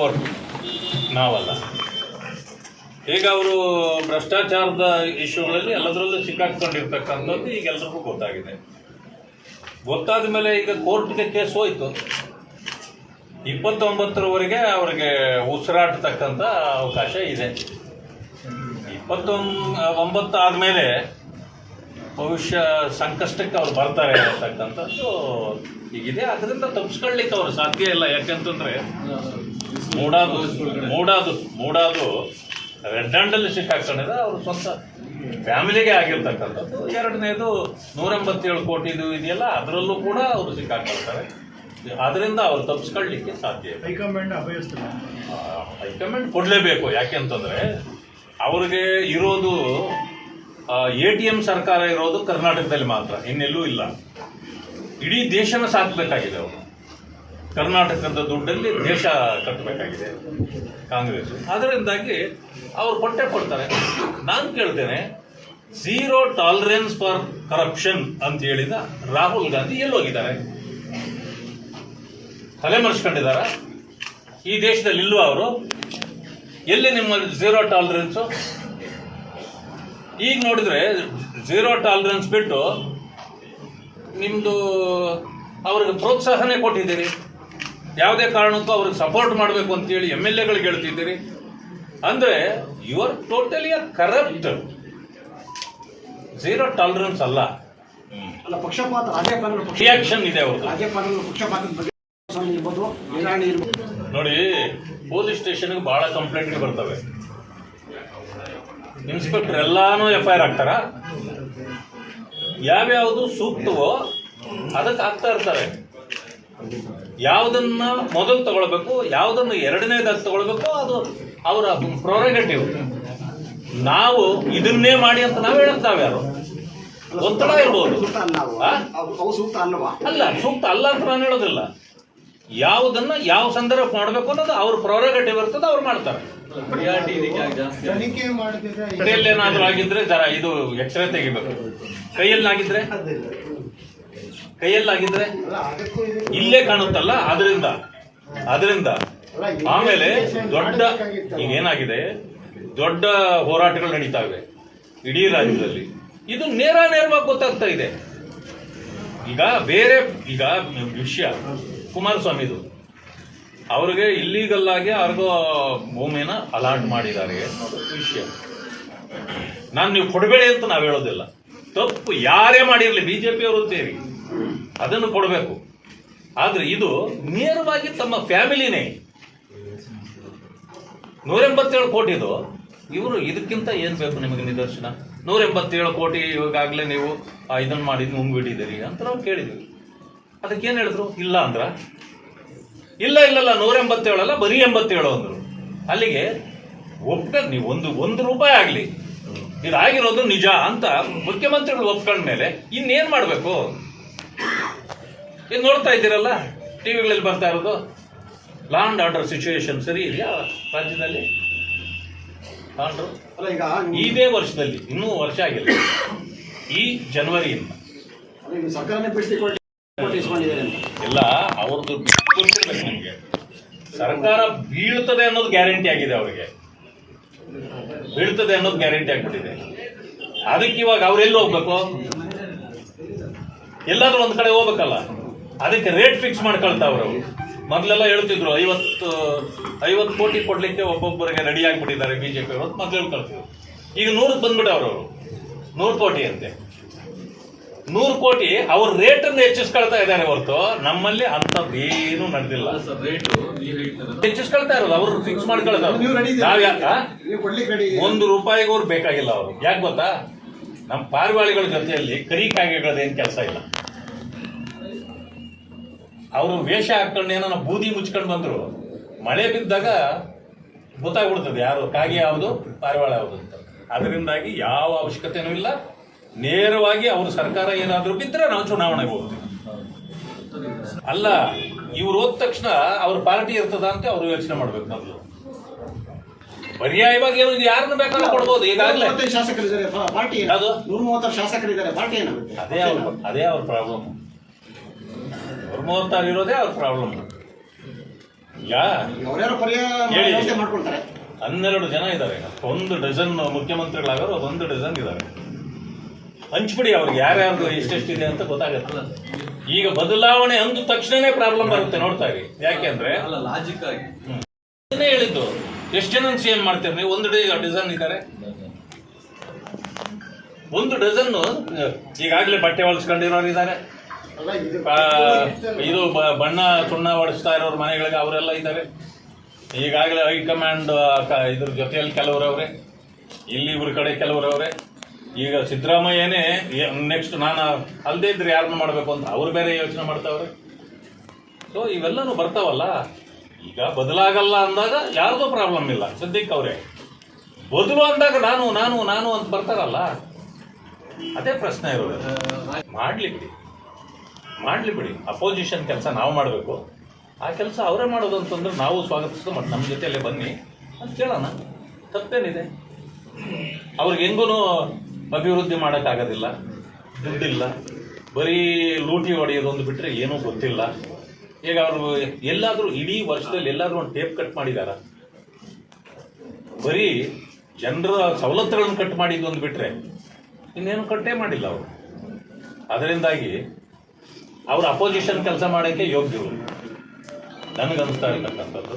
Court ನಾವಲ್ಲ. ಈಗ ಅವರು ಭ್ರಷ್ಟಾಚಾರದ ಇಶ್ಯೂಗಳಲ್ಲಿ ಎಲ್ಲದರಲ್ಲೂ ಸಿಕ್ಕಾಕೊಂಡಿರ್ತಕ್ಕಂಥದ್ದು ಈಗ ಎಲ್ಲರಿಗೂ ಗೊತ್ತಾಗಿದೆ. ಗೊತ್ತಾದ ಮೇಲೆ ಈಗ ಕೋರ್ಟ್ಗೆ ಕೇಸ್ ಹೋಯ್ತು. ಇಪ್ಪತ್ತೊಂಬತ್ತರವರೆಗೆ ಅವರಿಗೆ ಉಸಿರಾಡ್ತಕ್ಕಂಥ ಅವಕಾಶ ಇದೆ. ಇಪ್ಪತ್ತೊಂದು ಒಂಬತ್ತು ಆದಮೇಲೆ ಭವಿಷ್ಯ ಸಂಕಷ್ಟಕ್ಕೆ ಅವ್ರು ಬರ್ತಾರೆ ಅಂತಕ್ಕಂಥದ್ದು ಈಗಿದೆ ಅದರಿಂದ ತಪ್ಪಿಸ್ಕೊಳ್ಳಿಕ್ಕೆ ಅವ್ರು ಸಾಧ್ಯ ಇಲ್ಲ. ಯಾಕಂತಂದ್ರೆ ಮೂಡಾದು ಮೂಡಾದು ಮೂಡಾದು ರೆಡ್ ಹ್ಯಾಂಡಲ್ಲಿ ಸಿಕ್ಕಾಕೊಂಡಿದೆ ಅವ್ರ ಸ್ವಂತ ಫ್ಯಾಮಿಲಿಗೆ ಆಗಿರ್ತಕ್ಕಂಥದ್ದು. ಎರಡನೇದು ನೂರ ಎಂಬತ್ತೇಳು ಕೋಟಿದು ಇದೆಯಲ್ಲ ಅದರಲ್ಲೂ ಕೂಡ ಅವರು ಸಿಕ್ಕಾಕೊಳ್ತಾರೆ ಅದರಿಂದ ಅವ್ರು ತಪ್ಪಿಸ್ಕೊಳ್ಳಿಕ್ಕೆ ಸಾಧ್ಯ ಇದೆ. ಹೈಕಮಾಂಡ್ ಹೈಕಮಾಂಡ್ ಕೊಡಲೇಬೇಕು ಯಾಕೆಂತಂದ್ರೆ ಅವ್ರಿಗೆ ಇರೋದು ಎ ಟಿ ಎಂ ಸರ್ಕಾರ ಇರೋದು ಕರ್ನಾಟಕದಲ್ಲಿ ಮಾತ್ರ ಇನ್ನೆಲ್ಲೂ ಇಲ್ಲ. ಇಡೀ ದೇಶನ ಸಾಕಬೇಕಾಗಿದೆ ಅವರು. ಕರ್ನಾಟಕದ ದುಡ್ಡಲ್ಲಿ ದೇಶ ಕಟ್ಟಬೇಕಾಗಿದೆ, ಕಾಂಗ್ರೆಸ್. ಅದರಿಂದಾಗಿ ಅವರು ಕೊಟ್ಟೆ ಕೊಡ್ತಾರೆ. ನಾನು ಕೇಳ್ತೇನೆ ಝೀರೋ ಟಾಲರೆನ್ಸ್ ಫಾರ್ ಕರಪ್ಷನ್ ಅಂತ ಹೇಳಿದ ರಾಹುಲ್ ಗಾಂಧಿ ಎಲ್ಲೋಗಿದ್ದಾರೆ. ತಲೆ ಮರೆಸ್ಕೊಂಡಿದಾರ ಈ ದೇಶದಲ್ಲಿ ಇಲ್ವಾ ಅವರು? ಎಲ್ಲಿ ನಿಮ್ಮ ಝೀರೋ ಟಾಲರೆನ್ಸು ಈಗ ನೋಡಿದ್ರೆ ಝೀರೋ ಟಾಲರೆನ್ಸ್ ಬಿಟ್ಟು ನಿಮ್ಮದು ಅವ್ರಿಗೆ ಪ್ರೋತ್ಸಾಹನೇ ಕೊಟ್ಟಿದ್ದೀರಿ. ಯಾವುದೇ ಕಾರಣಕ್ಕೂ ಅವ್ರಿಗೆ ಸಪೋರ್ಟ್ ಮಾಡಬೇಕು ಅಂತೇಳಿ ಎಂ ಎಲ್ ಎಗಳಿಗೆ ಹೇಳ್ತಿದ್ದೀರಿ. ಅಂದರೆ you are totally are corrupt zero tolerance ಅಲ್ಲ. ಅಲ್ಲ ಪಕ್ಷಪಾತ ರಿಯಾಕ್ಷನ್ ಇದೆ ನೋಡಿ ಪೊಲೀಸ್ ಸ್ಟೇಷನ್ಗೆ ಬಹಳ ಕಂಪ್ಲೇಂಟ್ಗಳು ಬರ್ತವೆ. ಇನ್ಸ್ಪೆಕ್ಟರ್ ಎಲ್ಲಾನು ಎಫ್ ಐ ಆರ್ ಹಾಕ್ತಾರ? ಯಾವ್ಯಾವುದು ಸೂಕ್ತವೋ ಅದಕ್ಕೆ ಆಗ್ತಾ ಇರ್ತಾರೆ. ಯಾವುದನ್ನ ಮೊದಲು ತಗೊಳ್ಬೇಕು ಯಾವುದನ್ನು ಎರಡನೇದಾಗಿ ತಗೊಳ್ಬೇಕು ಅದು ಅವರ ಪ್ರೊರಗೇಟಿವ್. ನಾವು ಇದನ್ನೇ ಮಾಡಿ ಅಂತ ನಾವು ಹೇಳುತ್ತಾವೆ ಯಾರು? ಒತ್ತಡ ಇರ್ಬೋದು. ಅಲ್ಲ ಸೂಕ್ತ ಅಲ್ಲ ಸೂಕ್ತ ಅಲ್ಲ ಅಂತ ನಾನು ಹೇಳೋದಿಲ್ಲ. ಯಾವುದನ್ನ ಯಾವ ಸಂದರ್ಭ ಮಾಡಬೇಕು ಅನ್ನೋದು ಅವ್ರ ಪ್ರೊರಗೇಟಿವ್ ಇರ್ತದೆ ಅವ್ರು ಮಾಡ್ತಾರೆ. ಕಡೆಯಲ್ಲಿ ಕೈಯಲ್ಲಿ ಏನಾದ್ರೂ ಆಗಿದ್ರೆ ಜರ ಇದು ಎಚ್ಚರ ತೆಗಿಬೇಕು. ಕೈಯಲ್ಲಾಗಿದ್ರೆ? ಕೈಯಲ್ಲಾಗಿದ್ರೆ ಇಲ್ಲೇ ಕಾಣುತ್ತಲ್ಲ ಅದರಿಂದ ಅದರಿಂದ ಆಮೇಲೆ ದೊಡ್ಡ ಈಗ ಏನಾಗಿದೆ ದೊಡ್ಡ ಹೋರಾಟಗಳು ನಡೀತಾ ಇವೆ ಇಡೀ ರಾಜ್ಯದಲ್ಲಿ. ಇದು ನೇರ ನೇರವಾಗಿ ಗೊತ್ತಾಗ್ತಾ ಇದೆ. ಈಗ ಬೇರೆ, ಈಗ ವಿಷಯ, ಕುಮಾರಸ್ವಾಮಿದು. ಅವ್ರಿಗೆ ಇಲ್ಲೀಗಲ್ ಆಗಿ ಅವ್ರಿಗೂ ಭೂಮಿನ ಅಲಾಟ್ ಮಾಡಿದ್ದಾರೆ. ವಿಷಯ. ನಾನು ನೀವು ಕೊಡಬೇಡಿ ಅಂತ ನಾವು ಹೇಳೋದಿಲ್ಲ. ತಪ್ಪು ಯಾರೇ ಮಾಡಿರಲಿ ಬಿಜೆಪಿ ಅವರು ಸೇರಿ. ಅದನ್ನು ಕೊಡಬೇಕು. ಆದ್ರೆ ಇದು ನೇರವಾಗಿ ತಮ್ಮ ಫ್ಯಾಮಿಲಿನೇ. ನೂರೆಂಬತ್ತೇಳು ಕೋಟಿ ಇದು. ಇವರು ಇದಕ್ಕಿಂತ ಏನ್ ಬೇಕು ನಿಮಗೆ ನಿದರ್ಶನ? ನೂರೆಂಬತ್ತೇಳು ಕೋಟಿ ಇವಾಗಲೇ ನೀವು ಇದನ್ನು ಮಾಡಿ ಮುಂಗ್ಬಿಟ್ಟಿದ್ದೀರಿ ಅಂತ ನಾವು ಕೇಳಿದ್ವಿ ಅದಕ್ಕೆ ಏನ್ ಹೇಳಿದ್ರು? ಇಲ್ಲ ಅಂದ್ರ? ಇಲ್ಲ ಇಲ್ಲಲ್ಲ ನೂರ ಎಂಬತ್ತೇಳಲ್ಲ ಬರೀ ಎಂಬತ್ತೇಳು ಅಂದ್ರು. ಅಲ್ಲಿಗೆ ಒಪ್ಕೊಂಡ್ ನೀವು ಒಂದು ಒಂದು ರೂಪಾಯಿ ಆಗ್ಲಿ. ಇದಾಗಿರೋದು ನಿಜ ಅಂತ ಮುಖ್ಯಮಂತ್ರಿಗಳು ಒಪ್ಕೊಂಡ್ಮೇಲೆ ಇನ್ನೇನ್ ಮಾಡ್ಬೇಕು? ಇದು ನೋಡ್ತಾ ಇದ್ದೀರಲ್ಲ? ಟಿವಿಗಳಲ್ಲಿ ಬರ್ತಾ ಇರೋದು. ಲಾ ಅಂಡ್ ಆರ್ಡರ್ ಸಿಚುವೇಶನ್ ಸರಿ ಇದೆಯಾ ರಾಜ್ಯದಲ್ಲಿ? ಆರ್ಡರ್ ಅಲ್ಲ ಈಗ ಇದೇ ವರ್ಷದಲ್ಲಿ ಇನ್ನೂ ವರ್ಷ ಆಗಿಲ್ಲ. ಈ ಜನವರಿಯಿಂದ ಎಲ್ಲ ಅವ್ರದ್ದು ಗೊತ್ತಿರ್ಬೇಕು ನಿಮಗೆ. ಸರ್ಕಾರ ಬೀಳ್ತದೆ ಅನ್ನೋದು ಗ್ಯಾರಂಟಿ ಆಗಿದೆ ಅವರಿಗೆ. ಬೀಳ್ತದೆ ಅನ್ನೋದು ಗ್ಯಾರಂಟಿ ಆಗ್ಬಿಟ್ಟಿದೆ. ಅದಕ್ಕೆ ಇವಾಗ ಅವ್ರೆಲ್ಲಿ ಹೋಗ್ಬೇಕು? ಎಲ್ಲಾದ್ರೂ ಒಂದ್ ಕಡೆ ಹೋಗ್ಬೇಕಲ್ಲ. ಅದಕ್ಕೆ ರೇಟ್ ಫಿಕ್ಸ್ ಮಾಡ್ಕೊಳ್ತಾವ್ರು ಅವರು. ಮೊದಲೆಲ್ಲ ಹೇಳ್ತಿದ್ರು ಐವತ್ತು ಐವತ್ತು ಕೋಟಿ ಕೊಡ್ಲಿಕ್ಕೆ ಒಬ್ಬೊಬ್ಬರಿಗೆ ರೆಡಿ ಆಗ್ಬಿಟ್ಟಿದ್ದಾರೆ ಬಿಜೆಪಿ ಅವರು ಮೊದಲು ಹೇಳ್ಕೊಳ್ತಿದ್ರು ಈಗ ನೂರಕ್ಕೆ ಬಂದ್ಬಿಟ್ಟವ್ರು ಅವರು. ನೂರು ಕೋಟಿ ಅಂತೆ. ನೂರು ಕೋಟಿ ಅವ್ರ ರೇಟನ್ನು ಅನ್ನು ಹೆಚ್ಚಿಸ್ಕೊಳ್ತಾ ಇದ್ದಾರೆ ಹೊರತು ನಮ್ಮಲ್ಲಿ ಅಂತದ್ದೇನು ನಡೆದಿಲ್ಲ. ಹೆಚ್ಚಿಸ್ಕೊಳ್ತಾ ಇರೋದು ಅವರು ಫಿಕ್ಸ್ ಮಾಡ್ಕೊಳ್ತಾರೆ ಒಂದು ರೂಪಾಯಿಗೂ ಅವ್ರು ಬೇಕಾಗಿಲ್ಲ ಅವರು. ಯಾಕೆ ಗೊತ್ತಾ? ನಮ್ಮ ಪಾರಿವಾಳಿಗಳ ಜೊತೆಯಲ್ಲಿ ಕರಿ ಏನು ಕೆಲಸ ಇಲ್ಲ. ಅವರು ವೇಷ ಹಾಕೊಂಡು ಏನೋ ಬೂದಿ ಮುಚ್ಕೊಂಡು ಬಂದ್ರು. ಮಳೆ ಬಿದ್ದಾಗ ಗೊತ್ತಾಗ್ಬಿಡ್ತದೆ ಯಾರು ಕಾಗೆ ಯಾವುದು ಪಾರಿವಾಳ ಯಾವುದು ಅಂತ. ಅದರಿಂದಾಗಿ ಯಾವ ಅವಶ್ಯಕತೆನೂ ಇಲ್ಲ. ನೇರವಾಗಿ ಅವ್ರ ಸರ್ಕಾರ ಏನಾದರೂ ಬಿದ್ದರೆ ನಾವು ಚುನಾವಣೆಗೆ ಹೋಗ್ತೀವಿ. ಅಲ್ಲ ಇವ್ರು ಹೋದ ತಕ್ಷಣ ಅವ್ರ ಪಾರ್ಟಿ ಇರ್ತದ ಅಂತ ಅವ್ರು ಯೋಚನೆ ಮಾಡ್ಬೇಕು ಮೊದಲು. ಪರ್ಯಾಯವಾಗಿ ಏನು ಯಾರನ್ನು ಬೇಕಾದ್ರೂ ಕೊಡ್ಬೋದು ಈಗಾಗಲೇ. ಶಾಸಕರಿದ್ದಾರೆ ಪಾರ್ಟಿ ಅದು ಯಾವುದು? ನೂರ ಮೂವತ್ತಾರು ಶಾಸಕರಿದ್ದಾರೆ ಪಾರ್ಟಿ ಏನಾಗುತ್ತೆ ಅದೇ ಅವ್ರ ಅದೇ ಅವ್ರ ಪ್ರಾಬ್ಲಮ್ ಮೂವತ್ತಾರು ಇರೋದೇ ಅವ್ರ ಪ್ರಾಬ್ಲಮ್ ಈಗ ಹೇಳಿ. ಹನ್ನೆರಡು ಜನ ಇದ್ದಾರೆ ಒಂದು ಡಜನ್ ಮುಖ್ಯಮಂತ್ರಿಗಳಾಗೋರು ಒಂದು ಡಜನ್ ಇದ್ದಾರೆ ಹಂಚ್ಬಿಡಿ ಅವ್ರಿಗೆ. ಯಾರ್ಯಾರ್ದು ಎಷ್ಟೆಷ್ಟಿದೆ ಅಂತ ಗೊತ್ತಾಗತ್ತಲ್ಲ ಈಗ ಬದಲಾವಣೆ ಅಂದ ತಕ್ಷಣನೇ ಪ್ರಾಬ್ಲಮ್ ಬರುತ್ತೆ ನೋಡ್ತಾ ಇರಿ. ಯಾಕೆಂದ್ರೆ ಹೇಳಿದ್ದು. ಎಷ್ಟು ಜನ ಸಿ ಎಂ ಮಾಡ್ತೀರಿ ನೀವು? ಒಂದು ಡಜನ್ ಇದ್ದಾರೆ ಒಂದು ಡಜನ್ ಈಗಾಗಲೇ ಬಟ್ಟೆ ಹೊಲಿಸ್ಕೊಂಡಿರೋರು ಇದ್ದಾರೆ ಇದು ಬಣ್ಣ ಸುಣ್ಣ ಹೊಡಿಸ್ತಾ ಇರೋರು ಮನೆಗಳಿಗೆ ಅವರೆಲ್ಲ ಇದ್ದಾರೆ. ಈಗಾಗಲೇ ಹೈಕಮಾಂಡ್ ಇದ್ರ ಜೊತೆಯಲ್ಲಿ ಕೆಲವರವ್ರೆ ಇಲ್ಲಿ ಇವ್ರ ಕಡೆ ಕೆಲವರವ್ರೆ. ಈಗ ಸಿದ್ದರಾಮಯ್ಯನೇ ನೆಕ್ಸ್ಟ್ ನಾನು ಅಲ್ಲದೆ ಇದ್ರೆ ಯಾರನ್ನ ಮಾಡಬೇಕು ಅಂತ ಅವ್ರು ಬೇರೆ ಯೋಚನೆ ಮಾಡ್ತಾವ್ರೆ. ಸೊ ಇವೆಲ್ಲನೂ ಬರ್ತಾವಲ್ಲ. ಈಗ ಬದಲಾಗಲ್ಲ ಅಂದಾಗ ಯಾರ್ದೋ ಪ್ರಾಬ್ಲಮ್ ಇಲ್ಲ. ಸದ್ಯಕ್ಕೆ ಅವರೇ ಬದಲು ಅಂದಾಗ ನಾನು ನಾನು ನಾನು ಅಂತ ಬರ್ತಾರಲ್ಲ? ಅದೇ ಪ್ರಶ್ನೆ ಇರೋದು. ಮಾಡ್ಲಿ ಬಿಡಿ ಮಾಡ್ಲಿ ಬಿಡಿ. ಅಪೋಸಿಷನ್ ಕೆಲಸ ನಾವು ಮಾಡಬೇಕು. ಆ ಕೆಲಸ ಅವರೇ ಮಾಡೋದು ಅಂತಂದ್ರೆ ನಾವು ಸ್ವಾಗತಿಸೋದು, ಮತ್ತು ನಮ್ಮ ಜೊತೆಯಲ್ಲೇ ಬನ್ನಿ ಅಂತ ಕೇಳೋಣ. ತಪ್ಪೇನಿದೆ. ಅವ್ರಿಗೆ ಹೆಂಗೂ ಅಭಿವೃದ್ಧಿ ಮಾಡೋಕ್ಕಾಗೋದಿಲ್ಲ. ದುಡ್ಡಿಲ್ಲ. ಬರೀ ಲೂಟಿ ಹೊಡೆಯೋದೊಂದು ಬಿಟ್ಟರೆ ಏನೂ ಗೊತ್ತಿಲ್ಲ. ಈಗ ಅವರು ಎಲ್ಲಾದರೂ ಇಡೀ ವರ್ಷದಲ್ಲಿ ಎಲ್ಲಾದರೂ ಒಂದು ಟೇಪ್ ಕಟ್ ಮಾಡಿದಾರ. ಬರೀ ಜನರ ಸವಲತ್ತುಗಳನ್ನು ಕಟ್ ಮಾಡಿದ್ದೊಂದು ಬಿಟ್ಟರೆ ಇನ್ನೇನು ಕಟ್ಟೇ ಮಾಡಿಲ್ಲ ಅವರು. ಅದರಿಂದಾಗಿ ಅವ್ರ ಅಪೋಸಿಷನ್ ಕೆಲಸ ಮಾಡೋಕ್ಕೆ ಯೋಗ್ಯರು. ನನಗನ್ಸ್ತಾ ಇರ್ತಕ್ಕಂಥದ್ದು.